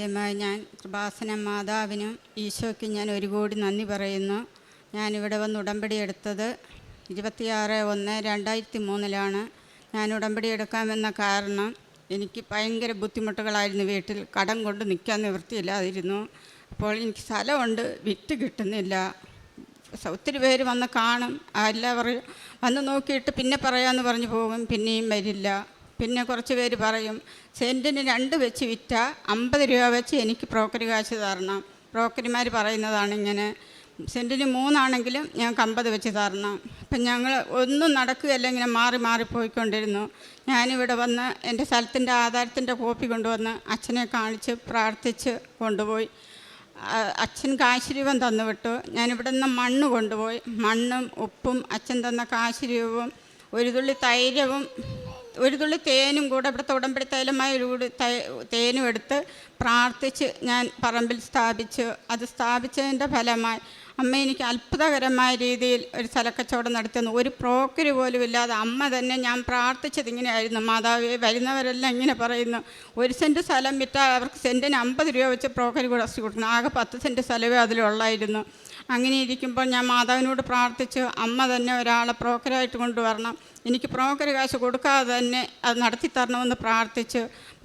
ആദ്യമായി ഞാൻ കൃപാസന മാതാവിനും ഈശോയ്ക്കും ഞാൻ ഒരു കോടി നന്ദി പറയുന്നു. ഞാനിവിടെ വന്ന് ഉടമ്പടി എടുത്തത് ഇരുപത്തിയാറ് ഒന്ന് രണ്ടായിരത്തി മൂന്നിലാണ് ഞാൻ ഉടമ്പടി എടുക്കാമെന്ന കാരണം എനിക്ക് ഭയങ്കര ബുദ്ധിമുട്ടുകളായിരുന്നു. വീട്ടിൽ കടം കൊണ്ട് നിൽക്കാൻ നിവൃത്തിയില്ലാതിരുന്നു. അപ്പോൾ എനിക്ക് സ്ഥലമുണ്ട് വിറ്റ് കിട്ടുന്നില്ല. ഒത്തിരി പേര് വന്ന് കാണും. എല്ലാവരും വന്ന് നോക്കിയിട്ട് പിന്നെ പറയാമെന്ന് പറഞ്ഞു പോകും. പിന്നെയും വരില്ല. പിന്നെ കുറച്ച് പേര് പറയും സെന്റിന് രണ്ട് വെച്ച് വിറ്റ അമ്പത് രൂപ വെച്ച് എനിക്ക് ബ്രോക്കർ കാശ് തരണം. ബ്രോക്കർമാർ പറയുന്നതാണ് ഇങ്ങനെ സെന്റിന് മൂന്നാണെങ്കിലും ഞങ്ങൾക്ക് അമ്പത് വെച്ച് തരണം. അപ്പം ഞങ്ങൾ ഒന്നും നടക്കുകയല്ല ഇങ്ങനെ മാറി മാറി പോയിക്കൊണ്ടിരുന്നു. ഞാനിവിടെ വന്ന് എന്റെ സ്ഥലത്തിന്റെ ആധാരത്തിന്റെ കോപ്പി കൊണ്ടുവന്ന് അച്ഛനെ കാണിച്ച് പ്രാർത്ഥിച്ച് കൊണ്ടുപോയി. അച്ഛൻ കാശിരൂപം തന്നു വിട്ടു. ഞാനിവിടെ നിന്ന് മണ്ണ് കൊണ്ടുപോയി. മണ്ണും ഉപ്പും അച്ഛൻ തന്ന കാശിരൂപവും ഒരു തുള്ളി തൈരവും ഒരു തുള്ളി തേനും കൂടെ ഇവിടുത്തെ ഉടമ്പടി തൈലമായ ഒരു കൂടി തേനും എടുത്ത് പ്രാർത്ഥിച്ച് ഞാൻ പറമ്പിൽ സ്ഥാപിച്ചു. അത് സ്ഥാപിച്ചതിന്റെ ഫലമായി അമ്മ എനിക്ക് അത്ഭുതകരമായ രീതിയിൽ ഒരു സ്ഥലക്കച്ചവടം നടത്തുന്നു ഒരു പ്രോക്കര് പോലും ഇല്ലാതെ അമ്മ തന്നെ ഞാൻ പ്രാർത്ഥിച്ചത് ഇങ്ങനെയായിരുന്നു. മാതാവേ വരുന്നവരെല്ലാം ഇങ്ങനെ പറയുന്നു. ഒരു സെന്റ് സ്ഥലം വിറ്റാൽ അവർക്ക് സെന്റിന് അമ്പത് രൂപ വെച്ച് പ്രോക്കര് കൂടെ കൊടുക്കണം ആകെ പത്ത് സെന്റ് സ്ഥലമേ അതിലുള്ളായിരുന്നു. അങ്ങനെ ഇരിക്കുമ്പോൾ ഞാൻ മാതാവിനോട് പ്രാർത്ഥിച്ച് അമ്മ തന്നെ ഒരാളെ ബ്രോക്കറായിട്ട് കൊണ്ടുവരണം. എനിക്ക് ബ്രോക്കർ കാശ് കൊടുക്കാതെ തന്നെ അത് നടത്തി തരണമെന്ന് പ്രാർത്ഥിച്ച്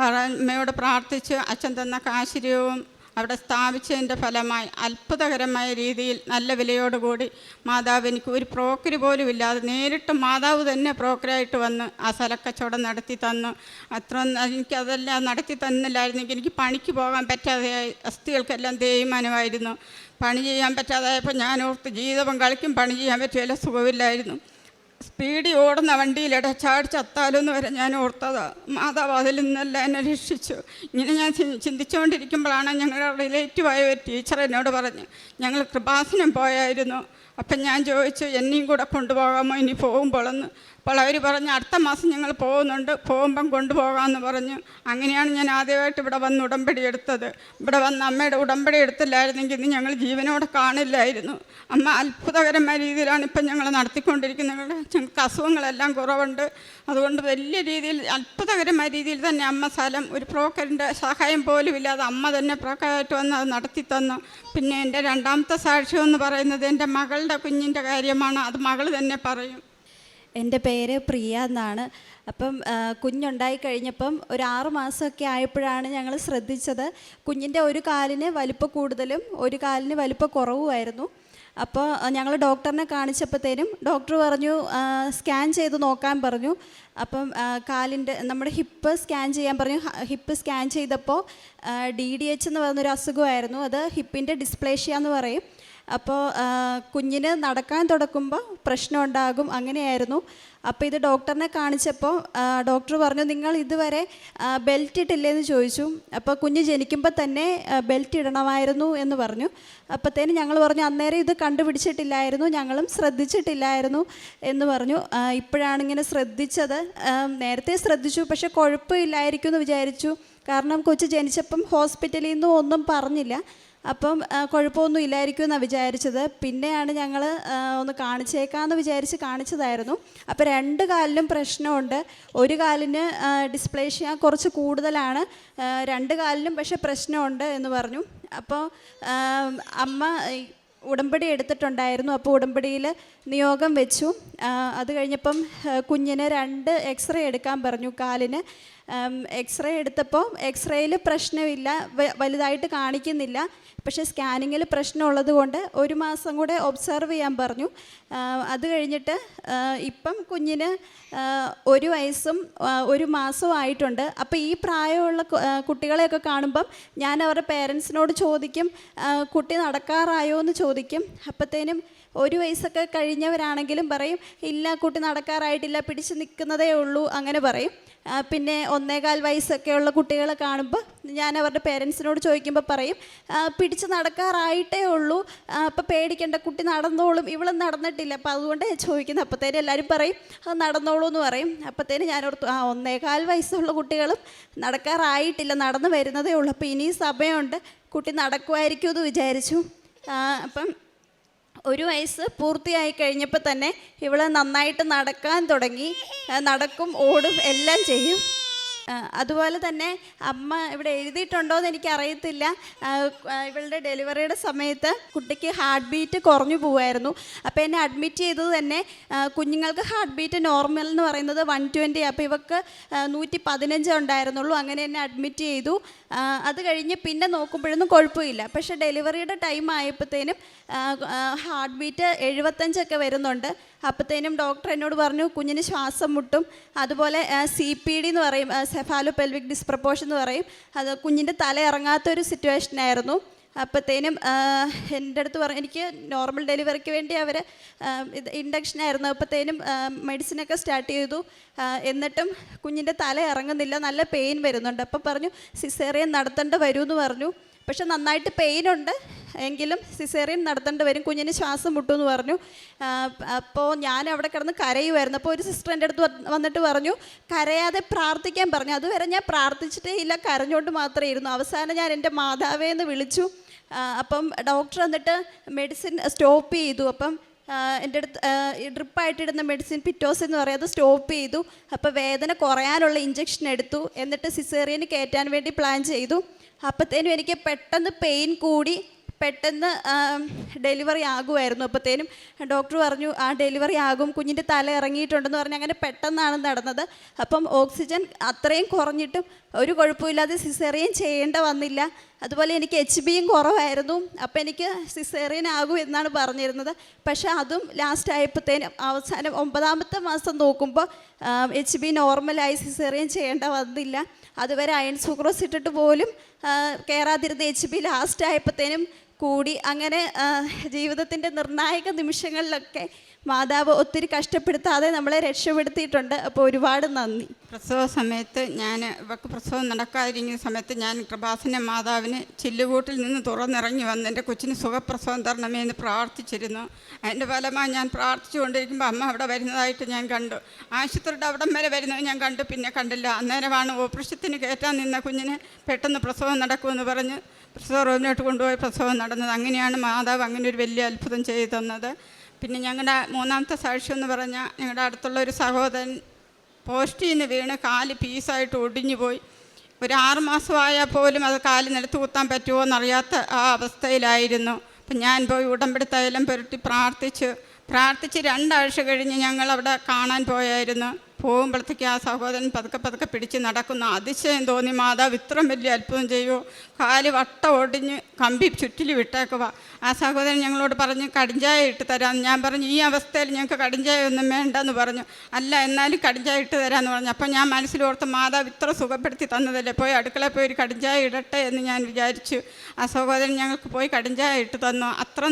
അമ്മയോട് പ്രാർത്ഥിച്ച് അച്ഛൻ തന്ന കാശിര്യവും അവിടെ സ്ഥാപിച്ചതിന്റെ ഫലമായി അത്ഭുതകരമായ രീതിയിൽ നല്ല വിലയോടുകൂടി മാതാവ് എനിക്ക് ഒരു ബ്രോക്കർ പോലും ഇല്ലാതെ നേരിട്ട് മാതാവ് തന്നെ ബ്രോക്കറായിട്ട് വന്ന് ആ സ്ഥലക്കച്ചവടം നടത്തി തന്നു. അത്ര എനിക്കതെല്ലാം നടത്തി തന്നില്ലായിരുന്നെങ്കിൽ എനിക്ക് പണിക്ക് പോകാൻ പറ്റാതെയായി അസ്ഥികൾക്കെല്ലാം തേയ്മാനമായിരുന്നു പണി ചെയ്യാൻ പറ്റാതായപ്പോൾ ഞാൻ ഓർത്ത് ജീവിതം കളിക്കും പണി ചെയ്യാൻ പറ്റിയല്ല സുഖമില്ലായിരുന്നു. സ്പീഡി ഓടുന്ന വണ്ടിയിൽ ഇടച്ചാടി ചത്താലോന്ന് വരെ ഞാൻ ഓർത്തതാ. മാതാവ് അതിൽ നിന്നെല്ലാം എന്നെ രക്ഷിച്ചു. ഇങ്ങനെ ഞാൻ ചിന്തിച്ചുകൊണ്ടിരിക്കുമ്പോഴാണ് ഞങ്ങളുടെ റിലേറ്റീവായ ഒരു ടീച്ചർ എന്നോട് പറഞ്ഞു ഞങ്ങൾ കൃപാസനം പോയായിരുന്നു. അപ്പം ഞാൻ ചോദിച്ചു എന്നെയും കൂടെ കൊണ്ടുപോകാമോ? ഇനി പോകുമ്പോഴെന്ന് അപ്പോൾ അവർ പറഞ്ഞു അടുത്ത മാസം ഞങ്ങൾ പോകുന്നുണ്ട് പോകുമ്പം കൊണ്ടുപോകാമെന്ന് പറഞ്ഞു. അങ്ങനെയാണ് ഞാൻ ആദ്യമായിട്ട് ഇവിടെ വന്ന് ഉടമ്പടി എടുത്തത്. ഇവിടെ വന്ന് അമ്മയുടെ ഉടമ്പടി എടുത്തില്ലായിരുന്നെങ്കിൽ ഇന്ന് ഞങ്ങൾ ജീവനോടെ കാണില്ലായിരുന്നു. അമ്മ അത്ഭുതകരമായ രീതിയിലാണ് ഇപ്പം ഞങ്ങൾ നടത്തിക്കൊണ്ടിരിക്കുന്നത്. ഞങ്ങൾക്ക് അസുഖങ്ങളെല്ലാം കുറവുണ്ട്. അതുകൊണ്ട് വലിയ രീതിയിൽ അത്ഭുതകരമായ രീതിയിൽ തന്നെ അമ്മ സ്ഥലം ഒരു ബ്രോക്കറിന്റെ സഹായം പോലും ഇല്ലാതെ അമ്മ തന്നെ ബ്രോക്കറായിട്ട് വന്ന് അത് നടത്തി തന്നു. പിന്നെ എന്റെ രണ്ടാമത്തെ സാക്ഷ്യം എന്ന് പറയുന്നത് എന്റെ മകളുടെ കുഞ്ഞിന്റെ കാര്യമാണ്. അത് മകൾ തന്നെ പറയും. എന്റെ പേര് പ്രിയ എന്നാണ്. അപ്പം കുഞ്ഞുണ്ടായി കഴിഞ്ഞപ്പം ഒരു ആറു മാസമൊക്കെ ആയപ്പോഴാണ് ഞങ്ങൾ ശ്രദ്ധിച്ചത്. കുഞ്ഞിന്റെ ഒരു കാലിന് വലിപ്പ കൂടുതലും ഒരു കാലിന് വലിപ്പ കുറവുമായിരുന്നു. അപ്പോൾ ഞങ്ങൾ ഡോക്ടറിനെ കാണിച്ചപ്പോഴത്തേനും ഡോക്ടർ പറഞ്ഞു സ്കാൻ ചെയ്ത് നോക്കാൻ പറഞ്ഞു. അപ്പം കാലിന്റെ നമ്മുടെ ഹിപ്പ് സ്കാൻ ചെയ്യാൻ പറഞ്ഞു. ഹിപ്പ് സ്കാൻ ചെയ്തപ്പോൾ ഡി ഡി എച്ച് എന്ന് പറയുന്നൊരു അസുഖമായിരുന്നു. അത് ഹിപ്പിന്റെ ഡിസ്പ്ലേഷ്യ എന്ന് പറയും. അപ്പോൾ കുഞ്ഞിന് നടക്കാൻ തുടക്കുമ്പോൾ പ്രശ്നം ഉണ്ടാകും അങ്ങനെയായിരുന്നു. അപ്പോൾ ഇത് ഡോക്ടറിനെ കാണിച്ചപ്പോൾ ഡോക്ടർ പറഞ്ഞു നിങ്ങൾ ഇതുവരെ ബെൽറ്റ് ഇട്ടില്ലേന്ന് ചോദിച്ചു. അപ്പോൾ കുഞ്ഞ് ജനിക്കുമ്പോൾ തന്നെ ബെൽറ്റ് ഇടണമായിരുന്നു എന്ന് പറഞ്ഞു. അപ്പോഴത്തേന് ഞങ്ങൾ പറഞ്ഞു അന്നേരം ഇത് കണ്ടുപിടിച്ചിട്ടില്ലായിരുന്നു. ഞങ്ങളും ശ്രദ്ധിച്ചിട്ടില്ലായിരുന്നു എന്ന് പറഞ്ഞു. ഇപ്പോഴാണ് ഇങ്ങനെ ശ്രദ്ധിച്ചത്. നേരത്തെ ശ്രദ്ധിച്ചു പക്ഷെ കുഴപ്പമില്ലായിരിക്കും എന്ന് വിചാരിച്ചു. കാരണം കൊച്ചു ജനിച്ചപ്പം ഹോസ്പിറ്റലിൽ നിന്നും ഒന്നും പറഞ്ഞില്ല. അപ്പം കുഴപ്പമൊന്നും ഇല്ലായിരിക്കും എന്നാണ് വിചാരിച്ചത്. പിന്നെയാണ് ഞങ്ങൾ ഒന്ന് കാണിച്ചേക്കാമെന്ന് വിചാരിച്ച് കാണിച്ചതായിരുന്നു. അപ്പോൾ രണ്ട് കാലിലും പ്രശ്നമുണ്ട്. ഒരു കാലിന് ഡിസ്പ്ലേഷ്യ കുറച്ച് കൂടുതലാണ്. രണ്ട് കാലിലും പക്ഷേ പ്രശ്നമുണ്ട് എന്ന് പറഞ്ഞു. അപ്പോൾ അമ്മ ഉടമ്പടി എടുത്തിട്ടുണ്ടായിരുന്നു. അപ്പോൾ ഉടമ്പടിയിൽ നിയോഗം വെച്ചു. അത് കഴിഞ്ഞപ്പം കുഞ്ഞിന് രണ്ട് എക്സ്റേ എടുക്കാൻ പറഞ്ഞു കാലിന്. എക്സ്റേ എടുത്തപ്പോൾ എക്സ്റേയിൽ പ്രശ്നമില്ല വലുതായിട്ട് കാണിക്കുന്നില്ല. പക്ഷേ സ്കാനിങ്ങിൽ പ്രശ്നമുള്ളത് കൊണ്ട് ഒരു മാസം കൂടെ ഒബ്സർവ് ചെയ്യാൻ പറഞ്ഞു. അത് കഴിഞ്ഞിട്ട് ഇപ്പം കുഞ്ഞിന് ഒരു വയസ്സും ഒരു മാസവും ആയിട്ടുണ്ട്. അപ്പോൾ ഈ പ്രായമുള്ള കുട്ടികളെയൊക്കെ കാണുമ്പം ഞാൻ അവരുടെ പേരൻസിനോട് ചോദിക്കും കുട്ടി നടക്കാറായോ എന്ന് ചോദിക്കും. അപ്പോഴത്തേനും ഒരു വയസ്സൊക്കെ കഴിഞ്ഞവരാണെങ്കിലും പറയും ഇല്ല കുട്ടി നടക്കാറായിട്ടില്ല പിടിച്ച് നിൽക്കുന്നതേ ഉള്ളൂ അങ്ങനെ പറയും. പിന്നെ ഒന്നേകാൽ വയസ്സൊക്കെയുള്ള കുട്ടികളെ കാണുമ്പോൾ ഞാൻ അവരുടെ പേരൻസിനോട് ചോദിക്കുമ്പോൾ പറയും പിടിച്ച് നടക്കാറായിട്ടേ ഉള്ളൂ അപ്പോൾ പേടിക്കേണ്ട കുട്ടി നടന്നോളും ഇവൾ നടന്നിട്ടില്ല. അപ്പോൾ അതുകൊണ്ട് ചോദിക്കുന്നത് അപ്പത്തേനും എല്ലാവരും പറയും അത് നടന്നോളൂ എന്ന് പറയും. അപ്പത്തേനും ഞാൻ ഓർത്തു ആ ഒന്നേകാൽ വയസ്സുള്ള കുട്ടികളും നടക്കാറായിട്ടില്ല നടന്നു വരുന്നതേ ഉള്ളൂ അപ്പോൾ ഇനിയും സമയമുണ്ട് കുട്ടി നടക്കുമായിരിക്കും എന്ന് വിചാരിച്ചു അപ്പം ഒരു വയസ്സ് പൂർത്തിയായി കഴിഞ്ഞപ്പോൾ തന്നെ ഇവൾ നന്നായിട്ട് നടക്കാൻ തുടങ്ങി. നടക്കും ഓടും എല്ലാം ചെയ്യും. അതുപോലെ തന്നെ അമ്മ ഇവിടെ എഴുതിയിട്ടുണ്ടോ എന്ന് എനിക്ക് അറിയത്തില്ല ഇവളുടെ ഡെലിവറിയുടെ സമയത്ത് കുട്ടിക്ക് ഹാർട്ട് ബീറ്റ് കുറഞ്ഞു പോവായിരുന്നു. അപ്പോൾ എന്നെ അഡ്മിറ്റ് ചെയ്തത് തന്നെ കുഞ്ഞുങ്ങൾക്ക് ഹാർട്ട് ബീറ്റ് നോർമൽ എന്ന് പറയുന്നത് വൺ ട്വന്റി അപ്പോൾ ഇവക്ക് നൂറ്റി പതിനഞ്ച് ഉണ്ടായിരുന്നുള്ളൂ. അങ്ങനെ എന്നെ അഡ്മിറ്റ് ചെയ്തു. അത് കഴിഞ്ഞ് പിന്നെ നോക്കുമ്പോഴൊന്നും കുഴപ്പമില്ല. പക്ഷേ ഡെലിവറിയുടെ ടൈം ആയപ്പോഴത്തേനും ഹാർട്ട് ബീറ്റ് എഴുപത്തഞ്ചൊക്കെ വരുന്നുണ്ട്. അപ്പോഴത്തേനും ഡോക്ടർ എന്നോട് പറഞ്ഞു കുഞ്ഞിന് ശ്വാസം മുട്ടും അതുപോലെ സി പി ഡി എന്ന് പറയും സെഫാലോ പെൽവിക് ഡിസ്പ്രപ്പോഷൻ എന്ന് പറയും. അത് കുഞ്ഞിന്റെ തല ഇറങ്ങാത്തൊരു സിറ്റുവേഷൻ ആയിരുന്നു. അപ്പോഴത്തേനും എന്റെ അടുത്ത് പറഞ്ഞു എനിക്ക് നോർമൽ ഡെലിവറിക്ക് വേണ്ടി അവർ ഇത് ഇൻഡക്ഷൻ ആയിരുന്നു. അപ്പോഴത്തേനും മെഡിസിനൊക്കെ സ്റ്റാർട്ട് ചെയ്തു. എന്നിട്ടും കുഞ്ഞിന്റെ തല ഇറങ്ങുന്നില്ല നല്ല പെയിൻ വരുന്നുണ്ട്. അപ്പോൾ പറഞ്ഞു സിസേറിയൻ നടത്തേണ്ട വരുമെന്ന് പറഞ്ഞു. പക്ഷെ നന്നായിട്ട് പെയിൻ ഉണ്ട് എങ്കിലും സിസേറിയൻ നടത്തേണ്ടി വരും. കുഞ്ഞിന് ശ്വാസം മുട്ടുമെന്ന് പറഞ്ഞു. അപ്പോൾ ഞാൻ അവിടെ കിടന്ന് കരയുമായിരുന്നു അപ്പോൾ ഒരു സിസ്റ്റർ എന്റെ അടുത്ത് വന്നിട്ട് പറഞ്ഞു കരയാതെ പ്രാർത്ഥിക്കാൻ പറഞ്ഞു. അതുവരെ ഞാൻ പ്രാർത്ഥിച്ചിട്ടേ ഇല്ല. കരഞ്ഞുകൊണ്ട് മാത്രമേ ഇരുന്നു. അവസാനം ഞാൻ എന്റെ മാതാവേ എന്ന് വിളിച്ചു. അപ്പം ഡോക്ടർ എന്നിട്ട് മെഡിസിൻ സ്റ്റോപ്പ് ചെയ്തു. അപ്പം എന്റെ അടുത്ത് ഡ്രിപ്പായിട്ടിടുന്ന മെഡിസിൻ പിറ്റോസ് എന്ന് പറയും. അത് സ്റ്റോപ്പ് ചെയ്തു. അപ്പോൾ വേദന കുറയാനുള്ള ഇഞ്ചക്ഷൻ എടുത്തു. എന്നിട്ട് സിസേറിയന് കയറ്റാൻ വേണ്ടി പ്ലാൻ ചെയ്തു. അപ്പോഴത്തേനും എനിക്ക് പെട്ടെന്ന് പെയിൻ കൂടി പെട്ടെന്ന് ഡെലിവറി ആകുമായിരുന്നു. അപ്പോഴത്തേനും ഡോക്ടർ പറഞ്ഞു ആ ഡെലിവറി ആകും. കുഞ്ഞിന്റെ തല ഇറങ്ങിയിട്ടുണ്ടെന്ന് പറഞ്ഞ് അങ്ങനെ പെട്ടെന്നാണ് നടന്നത്. അപ്പം ഓക്സിജൻ അത്രയും കുറഞ്ഞിട്ടും ഒരു കുഴപ്പമില്ലാതെ സിസേറിയൻ ചെയ്യേണ്ട വന്നില്ല. അതുപോലെ എനിക്ക് എച്ച് ബിയും കുറവായിരുന്നു. അപ്പോൾ എനിക്ക് സിസേറിയൻ ആകും എന്നാണ് പറഞ്ഞിരുന്നത്. പക്ഷേ അതും ലാസ്റ്റ് ആയപ്പോഴത്തേനും അവസാനം ഒമ്പതാമത്തെ മാസം നോക്കുമ്പോൾ എച്ച് ബി നോർമലായി സിസേറിയൻ ചെയ്യേണ്ട വന്നില്ല. അതുവരെ അയൺ സുക്രോസ് ഇട്ടിട്ട് പോലും കയറാതിരുന്ന എച്ച് ബി ലാസ്റ്റ് ആയപ്പോഴത്തേനും കൂടി അങ്ങനെ ജീവിതത്തിന്റെ നിർണായക നിമിഷങ്ങളിലൊക്കെ മാതാവ് ഒത്തിരി കഷ്ടപ്പെടുത്താതെ നമ്മളെ രക്ഷപ്പെടുത്തിയിട്ടുണ്ട്. അപ്പോൾ ഒരുപാട് നന്ദി. പ്രസവ സമയത്ത് ഞാൻ ഇവക്ക് പ്രസവം നടക്കാതിരിക്കുന്ന സമയത്ത് ഞാൻ കൃപാസന മാതാവിന് ചില്ലുകൂട്ടിൽ നിന്ന് തുറന്നിറങ്ങി വന്ന് എന്റെ കൊച്ചിന് സുഖപ്രസവം തരണമേ എന്ന് പ്രാർത്ഥിച്ചിരുന്നു. അതിന്റെ ഫലമായി ഞാൻ പ്രാർത്ഥിച്ചുകൊണ്ടിരിക്കുമ്പോൾ അമ്മ അവിടെ വരുന്നതായിട്ട് ഞാൻ കണ്ടു. ആശുപത്രിയുടെ അവിടം വരെ വരുന്നത് ഞാൻ കണ്ടു. പിന്നെ കണ്ടില്ല. അന്നേരമാണ് ഓപ്പറേഷത്തിന് കയറ്റാൻ നിന്ന കുഞ്ഞിന് പെട്ടെന്ന് പ്രസവം നടക്കുമെന്ന് പറഞ്ഞ് പ്രസവ റൂമിലോട്ട് കൊണ്ടുപോയി പ്രസവം നടന്നത്. അങ്ങനെയാണ് മാതാവ് അങ്ങനെ ഒരു വലിയ അത്ഭുതം ചെയ്തു തന്നത്. പിന്നെ ഞങ്ങളുടെ മൂന്നാമത്തെ സാക്ഷ്യം എന്ന് പറഞ്ഞാൽ ഞങ്ങളുടെ അടുത്തുള്ള ഒരു സഹോദരൻ പോസ്റ്റിൽ നിന്ന് വീണ് കാൽ പീസായിട്ട് ഒടിഞ്ഞു പോയി. ഒരു ആറ് മാസമായാൽ പോലും അത് കാൽ നിലത്ത് കുത്താൻ പറ്റുമോ എന്നറിയാത്ത ആ അവസ്ഥയിലായിരുന്നു. അപ്പം ഞാൻ പോയി ഉടമ്പടി തൈലം പുരട്ടി പ്രാർത്ഥിച്ച് പ്രാർത്ഥിച്ച് രണ്ടാഴ്ച കഴിഞ്ഞ് ഞങ്ങൾ അവിടെ കാണാൻ പോയായിരുന്നു. പോകുമ്പോഴത്തേക്ക് ആ സഹോദരൻ പതുക്കെ പതുക്കെ പിടിച്ച് നടക്കുന്ന അതിശയം തോന്നി മാതാവ് ഇത്രയും വലിയ അത്ഭുതം ചെയ്യുമോ കാൽ വട്ട ഒടിഞ്ഞ് കമ്പി ചുറ്റിൽ വിട്ടേക്കുക ആ സഹോദരൻ ഞങ്ങളോട് പറഞ്ഞ് കടിഞ്ചായ ഇട്ട് തരാം ഞാൻ പറഞ്ഞു ഈ അവസ്ഥയിൽ ഞങ്ങൾക്ക് കടിഞ്ചായ ഒന്നും വേണ്ടെന്ന് പറഞ്ഞു. അല്ല എന്നാലും കടിഞ്ചായ ഇട്ട് തരാമെന്ന് പറഞ്ഞു. അപ്പം ഞാൻ മനസ്സിലോർത്ത് മാതാവ് ഇത്ര സുഖപ്പെടുത്തി തന്നതല്ലേ. പോയി അടുക്കളയിൽ പോയി ഒരു കടിഞ്ചായ ഇടട്ടെ എന്ന് ഞാൻ വിചാരിച്ചു. ആ സഹോദരൻ ഞങ്ങൾക്ക് പോയി കടിഞ്ചായ ഇട്ട് തന്നു. അത്ര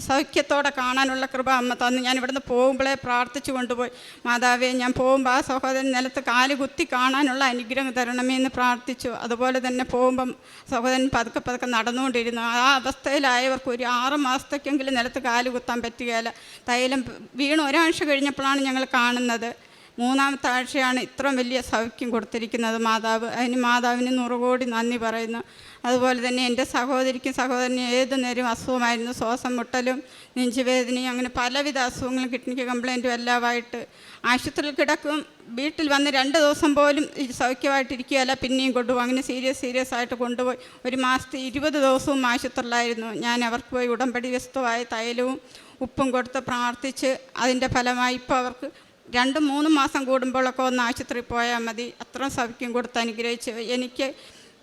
സൗഖ്യത്തോടെ കാണാനുള്ള കൃപ അമ്മ തന്നു. ഞാൻ ഇവിടുന്ന് പോകുമ്പോഴേ പ്രാർത്ഥിച്ചു കൊണ്ടുപോയി. മാതാവേ ഞാൻ പോകുമ്പോൾ ആ സഹോദരൻ നിലത്ത് കാൽ കുത്തി കാണാനുള്ള അനുഗ്രഹം തരണമേ എന്ന് പ്രാർത്ഥിച്ചു. അതുപോലെ തന്നെ പോകുമ്പം സഹോദരൻ പതുക്കെ പതുക്കെ നടന്നുകൊണ്ടിരുന്നു. ആ അവസ്ഥയിലായവർക്ക് ഒരു ആറ് മാസത്തേക്കെങ്കിലും നിലത്ത് കാൽ കുത്താൻ പറ്റുകയില്ല. തൈലം വീണ് ഒരാഴ്ച കഴിഞ്ഞപ്പോഴാണ് ഞങ്ങൾ കാണുന്നത്. മൂന്നാമത്തെ ആഴ്ചയാണ് ഇത്രയും വലിയ സൗഖ്യം കൊടുത്തിരിക്കുന്നത് മാതാവ്. അതിന് മാതാവിന് നൂറുകോടി നന്ദി പറയുന്നു. അതുപോലെ തന്നെ എന്റെ സഹോദരിക്കും സഹോദരന് ഏത് നേരം അസുഖമായിരുന്നു ശ്വാസം മുട്ടലും നെഞ്ചുവേദനയും അങ്ങനെ പലവിധ അസുഖങ്ങളും കിഡ്നിക്ക് കംപ്ലൈന്റും എല്ലാമായിട്ട് ആശുപത്രിയിൽ കിടക്കും. വീട്ടിൽ വന്ന് രണ്ട് ദിവസം പോലും സൗഖ്യമായിട്ടിരിക്കുകയല്ല പിന്നെയും കൊണ്ടുപോകും. അങ്ങനെ സീരിയസ് സീരിയസ് ആയിട്ട് കൊണ്ടുപോയി. ഒരു മാസത്തെ ഇരുപത് ദിവസവും ആശുപത്രിയിലായിരുന്നു. ഞാൻ അവർക്ക് പോയി ഉടമ്പടി വ്യസ്തമായ തൈലവും ഉപ്പും കൊടുത്ത് പ്രാർത്ഥിച്ച് അതിന്റെ ഫലമായി ഇപ്പോൾ അവർക്ക് രണ്ടും മൂന്നും മാസം കൂടുമ്പോഴൊക്കെ ഒന്ന് ആശുപത്രിയിൽ പോയാൽ മതി. അത്രയും സൗഖ്യം കൊടുത്ത് അനുഗ്രഹിച്ച്. എനിക്ക്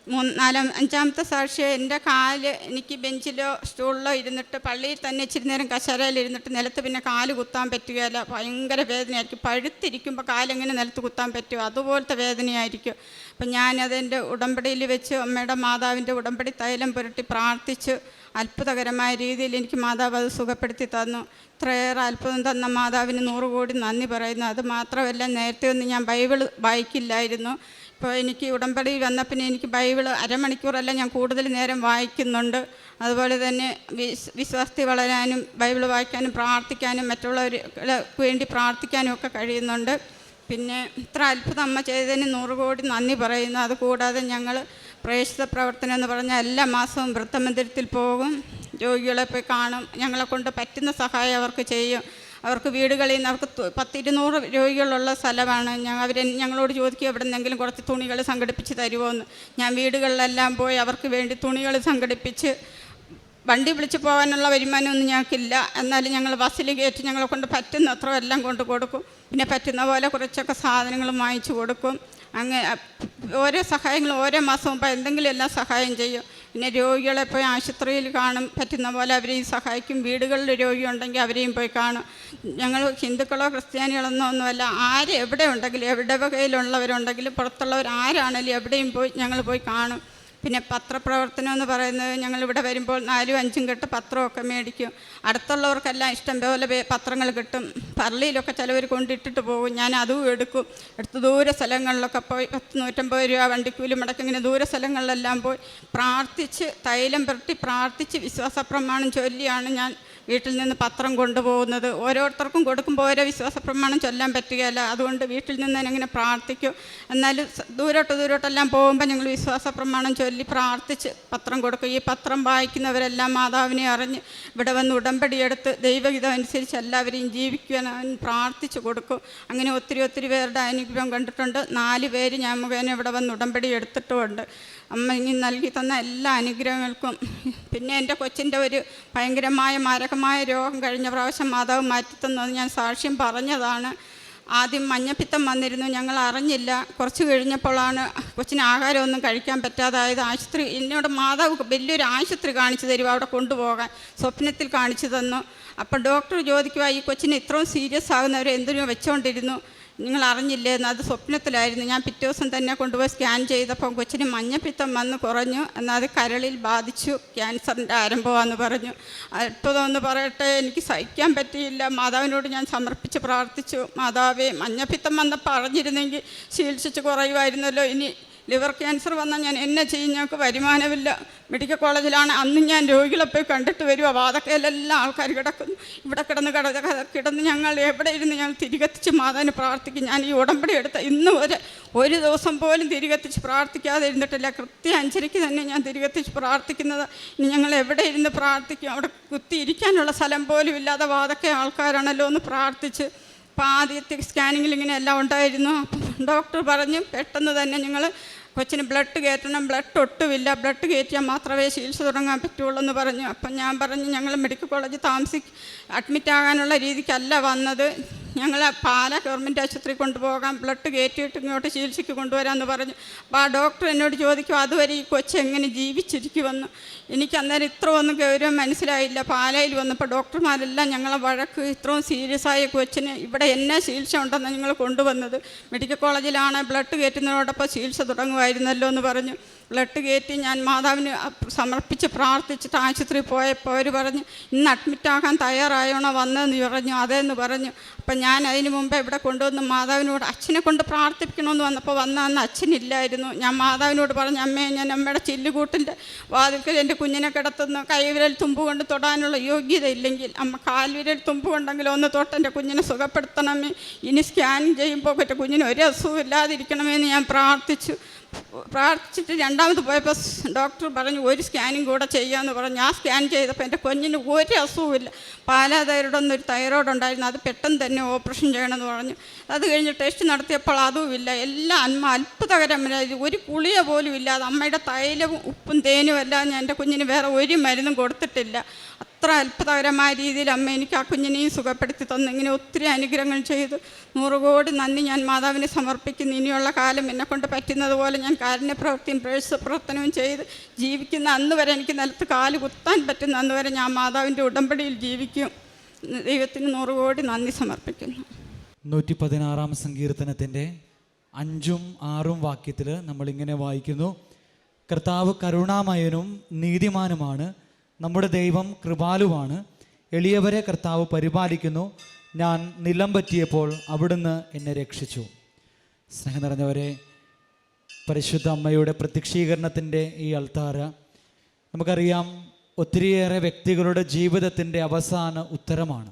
നാലാം അഞ്ചാമത്തെ സാക്ഷി എന്റെ കാൽ എനിക്ക് ബെഞ്ചിലോ സ്റ്റൂളിലോ ഇരുന്നിട്ട് പള്ളിയിൽ തന്നെ ഇച്ചിരി നേരം കശരയിലിരുന്നിട്ട് നിലത്ത് പിന്നെ കാൽ കുത്താൻ പറ്റുകയില്ല. ഭയങ്കര വേദനയായിരിക്കും. പഴുത്തിരിക്കുമ്പോൾ കാലെങ്ങനെ നിലത്ത് കുത്താൻ പറ്റുമോ അതുപോലത്തെ വേദനയായിരിക്കും. അപ്പം ഞാനതെന്റെ ഉടമ്പടിയിൽ വെച്ച് അമ്മയുടെ മാതാവിന്റെ ഉടമ്പടി തൈലം പുരട്ടി പ്രാർത്ഥിച്ച് അത്ഭുതകരമായ രീതിയിൽ എനിക്ക് മാതാവ് അത് സുഖപ്പെടുത്തി തന്നു. ഇത്രയേറെ അത്ഭുതം തന്ന മാതാവിന് നൂറ് കോടി നന്ദി പറയുന്നു. അത് മാത്രമല്ല നേരത്തെ ഒന്നും ഞാൻ ബൈബിൾ വായിക്കില്ലായിരുന്നു. ഇപ്പോൾ എനിക്ക് ഉടമ്പടി വന്ന പിന്നെ എനിക്ക് ബൈബിൾ അരമണിക്കൂറല്ല ഞാൻ കൂടുതൽ നേരം വായിക്കുന്നുണ്ട്. അതുപോലെ തന്നെ വിസ് വിശ്വാസത്തിൽ വളരാനും ബൈബിൾ വായിക്കാനും പ്രാർത്ഥിക്കാനും മറ്റുള്ളവർക്ക് വേണ്ടി പ്രാർത്ഥിക്കാനും ഒക്കെ കഴിയുന്നുണ്ട്. പിന്നെ ഇത്ര അത്ഭുതം അമ്മ ചെയ്തതിന് നൂറ് കോടി നന്ദി പറയുന്നു. അതുകൂടാതെ ഞങ്ങൾ പ്രേക്ഷിത പ്രവർത്തനം എന്ന് പറഞ്ഞാൽ എല്ലാ മാസവും വൃത്തമന്ദിരത്തിൽ പോകും. രോഗികളെ പോയി കാണും. ഞങ്ങളെ കൊണ്ട് പറ്റുന്ന സഹായം അവർക്ക് ചെയ്യും. അവർക്ക് വീടുകളിൽ നിന്ന് അവർക്ക് പത്തിരുന്നൂറ് രോഗികളുള്ള സ്ഥലമാണ്. ഞങ്ങൾ അവർ ഞങ്ങളോട് ചോദിക്കും എവിടെ നിന്നെങ്കിലും കുറച്ച് തുണികൾ സംഘടിപ്പിച്ച് തരുമോ എന്ന് ഞാൻ വീടുകളിലെല്ലാം പോയി അവർക്ക് വേണ്ടി തുണികൾ സംഘടിപ്പിച്ച് വണ്ടി വിളിച്ച് പോകാനുള്ള വരുമാനമൊന്നും ഞങ്ങൾക്കില്ല. എന്നാലും ഞങ്ങൾ ബസ്സിൽ കയറ്റി ഞങ്ങളെ കൊണ്ട് പറ്റുന്ന അത്ര എല്ലാം കൊണ്ട് കൊടുക്കും. പിന്നെ പറ്റുന്ന പോലെ കുറച്ചൊക്കെ സാധനങ്ങൾ വാങ്ങിച്ചു കൊടുക്കും. അങ്ങനെ ഓരോ സഹായങ്ങളും ഓരോ മാസവും എന്തെങ്കിലും എല്ലാം സഹായം ചെയ്യും. പിന്നെ രോഗികളെ പോയി ആശുപത്രിയിൽ കാണും പറ്റുന്ന പോലെ അവരെയും സഹായിക്കും. വീടുകളിൽ രോഗി ഉണ്ടെങ്കിൽ അവരെയും പോയി കാണും. ഞങ്ങൾ ഹിന്ദുക്കളോ ക്രിസ്ത്യാനികളൊന്നോ ഒന്നുമല്ല ആര് എവിടെ ഉണ്ടെങ്കിലും എവിടെ വകയിലുള്ളവരുണ്ടെങ്കിലും പുറത്തുള്ളവർ ആരാണെങ്കിലും എവിടെയും പോയി ഞങ്ങൾ പോയി കാണും. പിന്നെ പത്രപ്രവർത്തനം എന്ന് പറയുന്നത് ഞങ്ങൾ ഇവിടെ വരുമ്പോൾ നാലും അഞ്ചും കെട്ട് പത്രമൊക്കെ മേടിക്കും. അടുത്തുള്ളവർക്കെല്ലാം ഇഷ്ടം പോലെ പത്രങ്ങൾ കിട്ടും. പള്ളിയിലൊക്കെ ചിലവർ കൊണ്ടിട്ടിട്ട് പോകും. ഞാൻ അതും എടുക്കും. എടുത്ത് ദൂര സ്ഥലങ്ങളിലൊക്കെ പോയി പത്ത് നൂറ്റമ്പത് രൂപ വണ്ടിക്കൂലി മുടക്കി ഇങ്ങനെ ദൂര സ്ഥലങ്ങളിലെല്ലാം പോയി പ്രാർത്ഥിച്ച് തൈലം പുരട്ടി പ്രാർത്ഥിച്ച് വിശ്വാസപ്രമാണം ചൊല്ലിയാണ് ഞാൻ വീട്ടിൽ നിന്ന് പത്രം കൊണ്ടുപോകുന്നത് ഓരോരുത്തർക്കും കൊടുക്കുമ്പോൾ ഓരോ വിശ്വാസ പ്രമാണം ചൊല്ലാൻ പറ്റുകയില്ല. അതുകൊണ്ട് വീട്ടിൽ നിന്ന് ഇങ്ങനെ പ്രാർത്ഥിക്കും. എന്നാലും ദൂരോട്ട് ദൂരോട്ടെല്ലാം പോകുമ്പോൾ ഞങ്ങൾ വിശ്വാസ പ്രമാണം ചൊല്ലി പ്രാർത്ഥിച്ച് പത്രം കൊടുക്കും. ഈ പത്രം വായിക്കുന്നവരെല്ലാം മാതാവിനെ അറിഞ്ഞ് ഇവിടെ വന്ന് ഉടമ്പടിയെടുത്ത് ദൈവഹിതം അനുസരിച്ച് എല്ലാവരെയും ജീവിക്കുവാൻ അവൻ പ്രാർത്ഥിച്ച് കൊടുക്കും. അങ്ങനെ ഒത്തിരി ഒത്തിരി പേരുടെ അനുഗ്രഹം കണ്ടിട്ടുണ്ട്. നാല് പേര് ഞാൻ മുഖേന ഇവിടെ വന്ന് ഉടമ്പടി എടുത്തിട്ടുമുണ്ട്. അമ്മ ഇനി നൽകി തന്ന എല്ലാ അനുഗ്രഹങ്ങൾക്കും പിന്നെ എന്റെ കൊച്ചിന്റെ ഒരു ഭയങ്കരമായ മാരകമായ രോഗം കഴിഞ്ഞ പ്രാവശ്യം മാതാവ് മാറ്റിത്തന്നത് ഞാൻ സാക്ഷ്യം പറഞ്ഞതാണ്. ആദ്യം മഞ്ഞപ്പിത്തം വന്നിരുന്നു ഞങ്ങൾ അറിഞ്ഞില്ല. കുറച്ച് കഴിഞ്ഞപ്പോഴാണ് കൊച്ചിന് ആഹാരമൊന്നും കഴിക്കാൻ പറ്റാതായത്. ആശുപത്രി എന്നോട് മാതാവ് വലിയൊരു ആശുപത്രി കാണിച്ചു തരും അവിടെ കൊണ്ടുപോകാൻ സ്വപ്നത്തിൽ കാണിച്ചു തന്നു. അപ്പം ഡോക്ടർ ചോദിക്കുക ഈ കൊച്ചിന് ഇത്രയും സീരിയസ് ആകുന്നവരെ എന്തിനോ വെച്ചുകൊണ്ടിരുന്നു നിങ്ങൾ അറിഞ്ഞില്ലേ എന്ന് അത് സ്വപ്നത്തിലായിരുന്നു. ഞാൻ പിറ്റേ ദിവസം തന്നെ കൊണ്ടുപോയി സ്കാൻ ചെയ്തപ്പോൾ കൊച്ചിന് മഞ്ഞപ്പിത്തം വന്ന് കുറഞ്ഞു. എന്നാൽ അത് കരളിൽ ബാധിച്ചു. ക്യാൻസറിന്റെ ആരംഭമാണെന്ന് പറഞ്ഞു. അത്ഭുതമെന്ന് പറയട്ടെ എനിക്ക് സഹിക്കാൻ പറ്റിയില്ല. മാതാവിനോട് ഞാൻ സമർപ്പിച്ച് പ്രാർത്ഥിച്ചു. മാതാവേ മഞ്ഞപ്പിത്തം വന്നപ്പോൾ അറിഞ്ഞിരുന്നെങ്കിൽ ചികിത്സിച്ച് കുറയുമായിരുന്നല്ലോ. ഇനി ലിവർ ക്യാൻസർ വന്നാൽ ഞാൻ എന്നെ ചെയ്യും ഞങ്ങൾക്ക് വരുമാനമില്ല. മെഡിക്കൽ കോളേജിലാണ്. അന്ന് ഞാൻ രോഗികളെ പോയി കണ്ടിട്ട് വരുമോ വാതക്കയിലെല്ലാം ആൾക്കാർ കിടക്കുന്നു. ഇവിടെ കിടന്ന് കിട കിടന്ന് ഞങ്ങൾ എവിടെ ഇരുന്ന് ഞങ്ങൾ തിരികെത്തിച്ച് മാതാവിന് പ്രാർത്ഥിക്കും. ഞാൻ ഈ ഉടമ്പടി എടുത്ത ഇന്ന് വരെ ഒരു ദിവസം പോലും തിരികെത്തിച്ച് പ്രാർത്ഥിക്കാതെ ഇരുന്നിട്ടില്ല. കൃത്യ അഞ്ചരയ്ക്ക് തന്നെ ഞാൻ തിരികെത്തിച്ച് പ്രാർത്ഥിക്കുന്നത്. ഇനി ഞങ്ങൾ എവിടെ ഇരുന്ന് പ്രാർത്ഥിക്കും? അവിടെ കുത്തിയിരിക്കാനുള്ള സ്ഥലം പോലും ഇല്ലാതെ വാതക്ക ആൾക്കാരാണല്ലോ എന്ന് പ്രാർത്ഥിച്ച് അപ്പോൾ ആദ്യത്തെ സ്കാനിങ്ങിൽ ഇങ്ങനെ എല്ലാം ഉണ്ടായിരുന്നു. അപ്പം ഡോക്ടർ പറഞ്ഞു പെട്ടെന്ന് തന്നെ ഞങ്ങൾ കൊച്ചിന് ബ്ലഡ് കയറ്റണം ബ്ലഡ് ഒട്ടുമില്ല. ബ്ലഡ് കയറ്റിയാൽ മാത്രമേ ചികിത്സ തുടങ്ങാൻ പറ്റുള്ളൂ എന്ന് പറഞ്ഞു. അപ്പം ഞാൻ പറഞ്ഞു ഞങ്ങൾ മെഡിക്കൽ കോളേജ് താമസി അഡ്മിറ്റ് ആകാനുള്ള രീതിക്കല്ല വന്നത്. ഞങ്ങൾ പാല ഗവൺമെന്റ് ആശുപത്രി കൊണ്ടുപോകാം. ബ്ലഡ് കയറ്റിയിട്ട് ഇങ്ങോട്ട് ചികിത്സയ്ക്ക് കൊണ്ടുവരാമെന്ന് പറഞ്ഞു. അപ്പോൾ ആ ഡോക്ടർ എന്നോട് ചോദിക്കും അതുവരെ ഈ കൊച്ചെങ്ങനെ ജീവിച്ചിരിക്കുമെന്ന്? എനിക്ക് അന്നേരം ഇത്ര ഒന്നും ഗൗരവം മനസ്സിലായില്ല. പാലയിൽ വന്നപ്പോൾ ഡോക്ടർമാരെല്ലാം ഞങ്ങളെ വഴക്ക് ഇത്രയും സീരിയസ് ആയ കൊച്ചിന് ഇവിടെ എന്നെ ചികിത്സ ഉണ്ടെന്ന് ഞങ്ങൾ കൊണ്ടുവന്നത്. മെഡിക്കൽ കോളേജിലാണ് ബ്ലഡ് കയറ്റുന്നതോടൊപ്പം ചികിത്സ തുടങ്ങുമായിരുന്നല്ലോ എന്ന് പറഞ്ഞു. ബ്ലഡ് കയറ്റി ഞാൻ മാതാവിന് സമർപ്പിച്ച് പ്രാർത്ഥിച്ചിട്ട് ആശുപത്രിയിൽ പോയപ്പോൾ അവർ പറഞ്ഞു ഇന്ന് അഡ്മിറ്റ് ആകാൻ തയ്യാറായോണോ വന്നതെന്ന് പറഞ്ഞു. അതേന്ന് പറഞ്ഞു. അപ്പം ഞാൻ അതിന് മുമ്പ് ഇവിടെ കൊണ്ടുവന്ന് മാതാവിനോട് അച്ഛനെ കൊണ്ട് പ്രാർത്ഥിപ്പിക്കണമെന്ന് വന്നപ്പോൾ വന്ന അന്ന് അച്ഛനില്ലായിരുന്നു. ഞാൻ മാതാവിനോട് പറഞ്ഞു അമ്മയെ ഞാൻ അമ്മയുടെ ചില്ലുകൂട്ടിന്റെ വാതിൽക്കൽ എന്റെ കുഞ്ഞിനെ കിടത്തുന്നു. കൈവിരൽ തുമ്പ് കൊണ്ട് തൊടാനുള്ള യോഗ്യത ഇല്ലെങ്കിൽ അമ്മ കാൽവിരൽ തുമ്പ് കൊണ്ടെങ്കിലും ഒന്ന് തൊട്ട് എന്റെ കുഞ്ഞിനെ സുഖപ്പെടുത്തണമേ. ഇനി സ്കാൻ ചെയ്യുമ്പോൾ എന്റെ കുഞ്ഞിന് ഒരു അസുഖം ഇല്ലാതിരിക്കണമേ എന്ന് ഞാൻ പ്രാർത്ഥിച്ചു. പ്രാർത്ഥിച്ചിട്ട് രണ്ടാമത് പോയപ്പോൾ ഡോക്ടർ പറഞ്ഞു ഒരു സ്കാനിങ് കൂടെ ചെയ്യാമെന്ന് പറഞ്ഞു. ആ സ്കാൻ ചെയ്തപ്പോൾ എന്റെ കുഞ്ഞിന് ഒരു അസുഖമില്ല പാലാതൈറോയ്ഡ് ഒരു തൈറോയിഡ് ഉണ്ടായിരുന്നു. അത് പെട്ടെന്ന് തന്നെ ഓപ്പറേഷൻ ചെയ്യണമെന്ന് പറഞ്ഞു. അത് കഴിഞ്ഞ് ടെസ്റ്റ് നടത്തിയപ്പോൾ അതുമില്ല എല്ലാം അന്മ അത്ഭുതകരമായി ഒരു കുളിയ പോലും ഇല്ലാതെ അമ്മയുടെ തൈലവും ഉപ്പും തേനും എല്ലാം ഞാൻ എന്റെ കുഞ്ഞിന് വേറെ ഒരു മരുന്നും കൊടുത്തിട്ടില്ല. അത്ര അത്ഭുതകരമായ രീതിയിൽ അമ്മ എനിക്ക് ആ കുഞ്ഞിനെയും സുഖപ്പെടുത്തി തന്നു. ഇങ്ങനെ ഒത്തിരി അനുഗ്രഹങ്ങൾ ചെയ്തു. നൂറ് കോടി നന്ദി ഞാൻ മാതാവിനെ സമർപ്പിക്കുന്നു. ഇനിയുള്ള കാലം എന്നെ കൊണ്ട് പറ്റുന്നത് പോലെ ഞാൻ കാരുണ്യപ്രവൃത്തിയും പ്രവേശ പ്രവർത്തനവും ചെയ്ത് ജീവിക്കുന്ന അന്ന് വരെ എനിക്ക് നിലത്ത് കാൽ കുത്താൻ പറ്റുന്ന അന്ന് വരെ ഞാൻ മാതാവിന്റെ ഉടമ്പടിയിൽ ജീവിക്കും. ദൈവത്തിന് നൂറ് കോടി നന്ദി സമർപ്പിക്കുന്നു. നൂറ്റി പതിനാറാം സങ്കീർത്തനത്തിന്റെ അഞ്ചും ആറും വാക്യത്തിൽ നമ്മളിങ്ങനെ വായിക്കുന്നു. കർത്താവ് കരുണാമയനും നീതിമാനുമാണ് നമ്മുടെ ദൈവം കൃപാലുവാണ്. എളിയവരെ കർത്താവ് പരിപാലിക്കുന്നു. ഞാൻ നിലം പറ്റിയപ്പോൾ അവിടുന്ന് എന്നെ രക്ഷിച്ചു. സ്നേഹം നിറഞ്ഞവരെ പരിശുദ്ധ അമ്മയുടെ പ്രത്യക്ഷീകരണത്തിന്റെ ഈ അൾത്താര നമുക്കറിയാം ഒത്തിരിയേറെ വ്യക്തികളുടെ ജീവിതത്തിന്റെ അവസാന ഉത്തരമാണ്.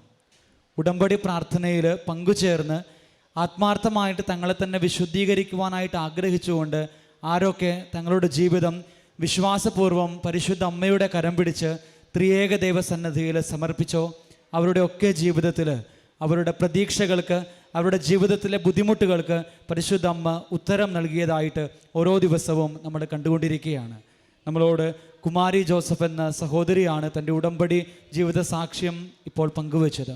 ഉടമ്പടി പ്രാർത്ഥനയിൽ പങ്കുചേർന്ന് ആത്മാർത്ഥമായിട്ട് തങ്ങളെ തന്നെ വിശുദ്ധീകരിക്കുവാനായിട്ട് ആഗ്രഹിച്ചുകൊണ്ട് ആരൊക്കെ തങ്ങളുടെ ജീവിതം വിശ്വാസപൂർവം പരിശുദ്ധ അമ്മയുടെ കരം പിടിച്ച് ത്രിയേക ദൈവസന്നദ്ധിയിൽ സമർപ്പിച്ചോ അവരുടെ ഒക്കെ ജീവിതത്തിൽ അവരുടെ പ്രതീക്ഷകൾക്ക് അവരുടെ ജീവിതത്തിലെ ബുദ്ധിമുട്ടുകൾക്ക് പരിശുദ്ധ അമ്മ ഉത്തരം നൽകിയതായിട്ട് ഓരോ ദിവസവും നമ്മൾ കണ്ടുകൊണ്ടിരിക്കുകയാണ്. നമ്മളോട് കുമാരി ജോസഫ് എന്ന സഹോദരിയാണ് തന്റെ ഉടമ്പടി ജീവിത സാക്ഷ്യം ഇപ്പോൾ പങ്കുവച്ചത്.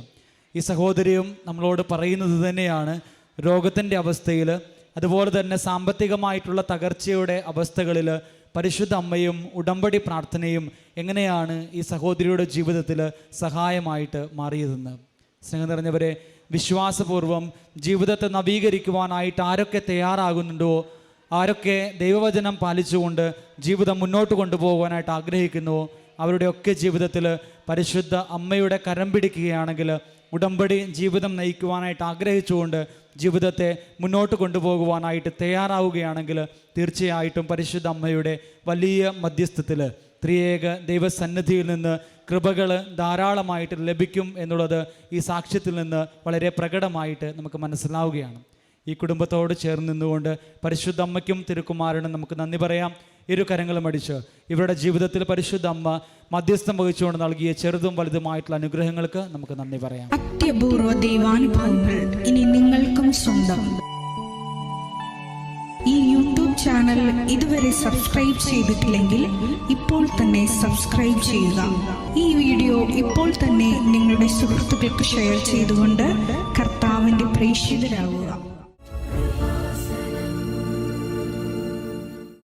ഈ സഹോദരിയും നമ്മളോട് പറയുന്നത് തന്നെയാണ് രോഗത്തിന്റെ അവസ്ഥയിൽ അതുപോലെ തന്നെ സാമ്പത്തികമായിട്ടുള്ള തകർച്ചയുടെ അവസ്ഥകളിൽ പരിശുദ്ധ അമ്മയും ഉടമ്പടി പ്രാർത്ഥനയും എങ്ങനെയാണ് ഈ സഹോദരിയുടെ ജീവിതത്തിൽ സഹായമായിട്ട് മാറിയതെന്ന്. സ്നേഹം നിറഞ്ഞവരെ വിശ്വാസപൂർവം ജീവിതത്തെ നവീകരിക്കുവാനായിട്ട് ആരൊക്കെ തയ്യാറാകുന്നുണ്ടോ ആരൊക്കെ ദൈവവചനം പാലിച്ചുകൊണ്ട് ജീവിതം മുന്നോട്ട് കൊണ്ടുപോകാനായിട്ട് ആഗ്രഹിക്കുന്നുവോ അവരുടെയൊക്കെ ജീവിതത്തിൽ പരിശുദ്ധ അമ്മയുടെ കരം പിടിക്കുകയാണെങ്കിൽ ഉടമ്പടി ജീവിതം നയിക്കുവാനായിട്ട് ആഗ്രഹിച്ചുകൊണ്ട് ജീവിതത്തെ മുന്നോട്ട് കൊണ്ടുപോകുവാനായിട്ട് തയ്യാറാവുകയാണെങ്കിൽ തീർച്ചയായിട്ടും പരിശുദ്ധ അമ്മയുടെ വലിയ മധ്യസ്ഥത്തിൽ ത്രിയേക ദൈവസന്നിധിയിൽ നിന്ന് കൃപകൾ ധാരാളമായിട്ട് ലഭിക്കും എന്നുള്ളത് ഈ സാക്ഷ്യത്തിൽ നിന്ന് വളരെ പ്രകടമായിട്ട് നമുക്ക് മനസ്സിലാവുകയാണ്. ഈ കുടുംബത്തോട് ചേർന്ന് നിന്നുകൊണ്ട് പരിശുദ്ധ അമ്മയ്ക്കും തിരുക്കുമാരനും നമുക്ക് നന്ദി പറയാം. ഇരു കരങ്ങളും അടിച്ച് ഇവരുടെ ജീവിതത്തിൽ പരിശുദ്ധ അമ്മ മധ്യസ്ഥം വഹിച്ചുകൊണ്ട് നൽകിയ ചെറുതും വലുതുമായിട്ടുള്ള അനുഗ്രഹങ്ങൾക്ക് നമുക്ക് നന്ദി പറയാം. അത്യപൂർവ ദൈവാനുഭവങ്ങൾ ഇനി നിങ്ങൾക്കും സ്വന്തം. ഈ യൂട്യൂബ് ചാനൽ ഇതുവരെ സബ്സ്ക്രൈബ് ചെയ്തിട്ടില്ലെങ്കിൽ ഇപ്പോൾ തന്നെ സബ്സ്ക്രൈബ് ചെയ്യുക. ഈ വീഡിയോ ഇപ്പോൾ തന്നെ നിങ്ങളുടെ സുഹൃത്തുക്കൾക്ക് ഷെയർ ചെയ്തുകൊണ്ട് കർത്താവിന്റെ പ്രേക്ഷിതരാകുക.